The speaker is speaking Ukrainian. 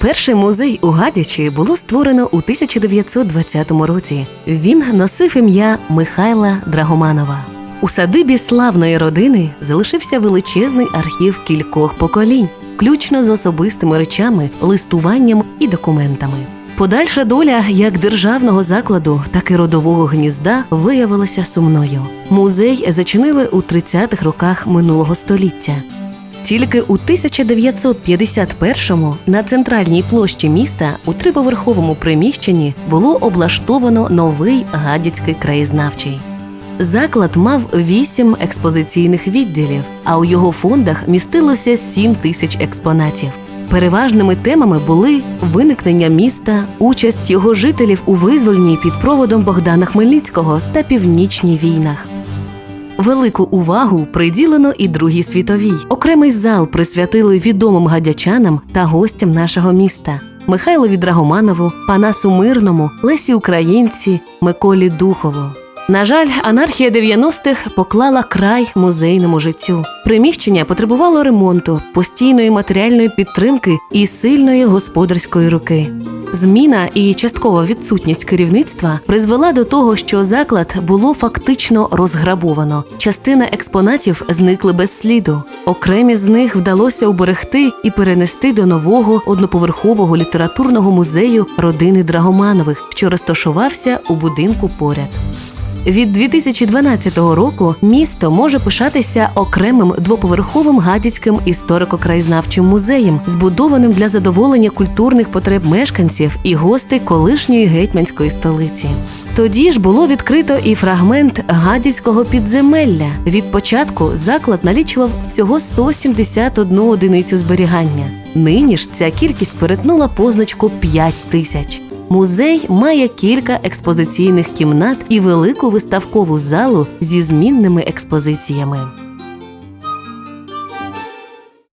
Перший музей у Гадячі було створено у 1920 році. Він носив ім'я Михайла Драгоманова. У садибі славної родини залишився величезний архів кількох поколінь, включно з особистими речами, листуванням і документами. Подальша доля як державного закладу, так і родового гнізда виявилася сумною. Музей зачинили у 30-х роках минулого століття. Тільки у 1951-му на центральній площі міста у триповерховому приміщенні було облаштовано новий гадяцький краєзнавчий. Заклад мав вісім експозиційних відділів, а у його фондах містилося сім тисяч експонатів. Переважними темами були виникнення міста, участь його жителів у визвольній під проводом Богдана Хмельницького та північній війнах. Велику увагу приділено і Другій світовій. Окремий зал присвятили відомим гадячанам та гостям нашого міста Михайлові Драгоманову, Панасу Мирному, Лесі Українці, Миколі Духову. На жаль, анархія 90-х поклала край музейному життю. Приміщення потребувало ремонту, постійної матеріальної підтримки і сильної господарської руки. Зміна і часткова відсутність керівництва призвела до того, що заклад було фактично розграбовано. Частина експонатів зникли без сліду. Окремі з них вдалося уберегти і перенести до нового одноповерхового літературного музею родини Драгоманових, що розташувався у будинку поряд. Від 2012 року місто може пишатися окремим двоповерховим гадяцьким історико-краєзнавчим музеєм, збудованим для задоволення культурних потреб мешканців і гостей колишньої гетьманської столиці. Тоді ж було відкрито і фрагмент гадяцького підземелля. Від початку заклад налічував всього 171 одиницю зберігання. Нині ж ця кількість перетнула позначку 5 тисяч. Музей має кілька експозиційних кімнат і велику виставкову залу зі змінними експозиціями.